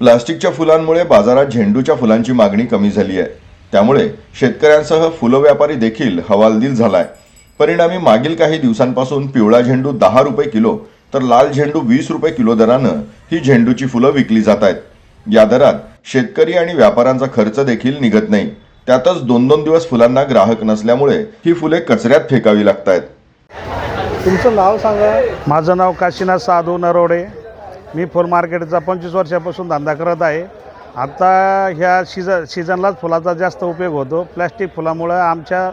प्लास्टिकच्या फुलांमुळे बाजारात झेंडूच्या फुलांची मागणी कमी झाली आहे त्यामुळे शेतकऱ्यांसह फुलं व्यापारी देखील हवालदिल झालाय. परिणामी मागील काही दिवसांपासून पिवळा झेंडू दहा रुपये किलो तर लाल झेंडू वीस रुपये किलो दरानं ही झेंडूची फुलं विकली जात आहेत या दरात शेतकरी आणि व्यापाऱ्यांचा खर्च देखील निघत नाही. त्यातच दोन दोन दिवस फुलांना ग्राहक नसल्यामुळे ही फुले कचऱ्यात फेकावी लागत आहेत तुमचं नाव सांगा. माझं नाव काशीनाथ साधू नरोडे. मी फुल मार्केटचा पंचवीस वर्षापासून धंदा करत आहे. आता ह्या सीझ सीझनलाच फुलाचा जास्त उपयोग होतो. प्लॅस्टिक फुलामुळं आमच्या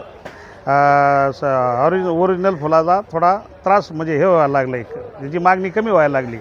ऑरिज ओरिजिनल फुलाचा थोडा त्रास म्हणजे हे व्हायला लागला आहे त्याची मागणी कमी व्हायला लागली.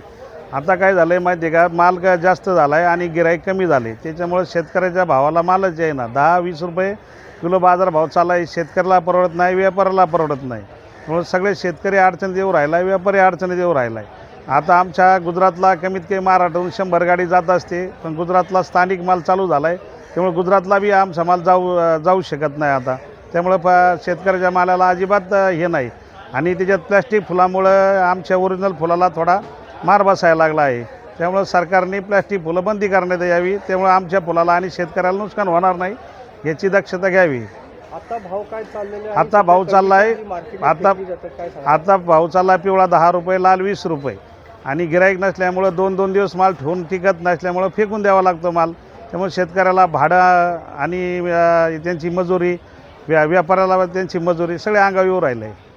आता काय झालं आहे माहिती आहे का? माल का जास्त झाला आहे आणि गिराईक कमी झाले. त्याच्यामुळं शेतकऱ्याच्या भावाला मालच आहे ना दहा वीस रुपये किलो बाजारभाव चालला आहे शेतकऱ्याला परवडत नाही व्यापाऱ्याला परवडत नाही. म्हणून सगळे शेतकरी अडचणीत येऊ राहिला आहे व्यापारी अडचणीत येऊ राहिला आहे आता आमच्या गुजरातला कमीत कमी महाराष्ट्रातून शंभर गाडी जात असते पण गुजरातला स्थानिक माल चालू झाला आहे त्यामुळे गुजरातला बी आमचा माल जाऊ जाऊ शकत नाही आता. त्यामुळं प शेतकऱ्याच्या मालाला अजिबात हे नाही. आणि त्याच्यात प्लॅस्टिक फुलामुळं आमच्या ओरिजिनल फुलाला थोडा मार बसायला लागला आहे. त्यामुळं सरकारने प्लॅस्टिक फुलं बंदी करण्यात यावी. त्यामुळे आमच्या फुलाला आणि शेतकऱ्याला नुकसान होणार नाही याची दक्षता घ्यावी. आता भाव काय चाललेले आहे? आता भाव चाललाय. मार्केटमध्ये आता? आता भाव चालला पिवळा दहा रुपये लाल वीस रुपये. आणि गिराईक नसल्यामुळं दोन दोन दिवस माल ठेवून टिकत नसल्यामुळं फेकून द्यावा लागतो माल. त्यामुळे शेतकऱ्याला भाडं आणि त्यांची मजुरी व्या व्यापाऱ्याला त्यांची मजुरी सगळे अंगावर येऊ राहिलं आहे